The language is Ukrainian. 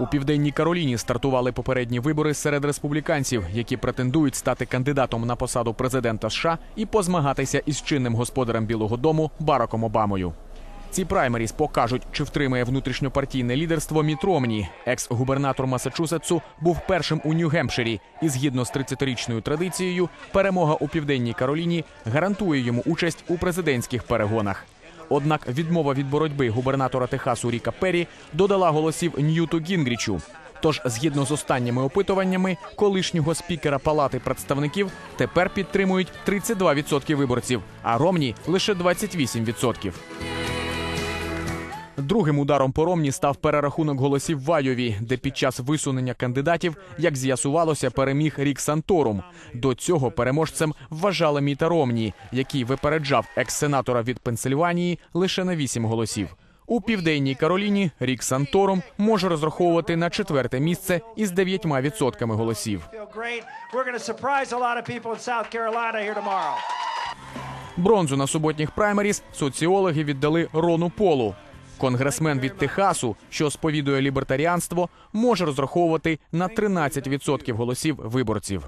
У південній Кароліні стартували попередні вибори серед республіканців, які претендують стати кандидатом на посаду президента США і позмагатися із чинним господарем Білого Дому Бараком Обамою. Ці праймеріс покажуть, чи втримає внутрішньопартійне лідерство Міт Ромні. Екс-губернатор Масачусетсу був першим у Нью-Гемпширі, і згідно з 30-річною традицією, перемога у південній Кароліні гарантує йому участь у президентських перегонах. Однак відмова від боротьби губернатора Техасу Ріка Перрі додала голосів Ньюту Гінгрічу. Тож, згідно з останніми опитуваннями, колишнього спікера Палати представників тепер підтримують 32% виборців, а Ромні лише 28%. Другим ударом по Ромні став перерахунок голосів в Айові, де під час висунення кандидатів, як з'ясувалося, переміг Рік Санторум. До цього переможцем вважали Міта Ромні, який випереджав екс-сенатора від Пенсильванії лише на 8 голосів. У південній Кароліні Рік Санторум може розраховувати на четверте місце із 9% голосів. feel great. We're going to surprise a lot of people in South Carolina here tomorrow. Бронзу на суботніх праймеріс соціологи віддали Рону Полу. Конгресмен від Техасу, що сповідує лібертаріанство, може розраховувати на 13% голосів виборців.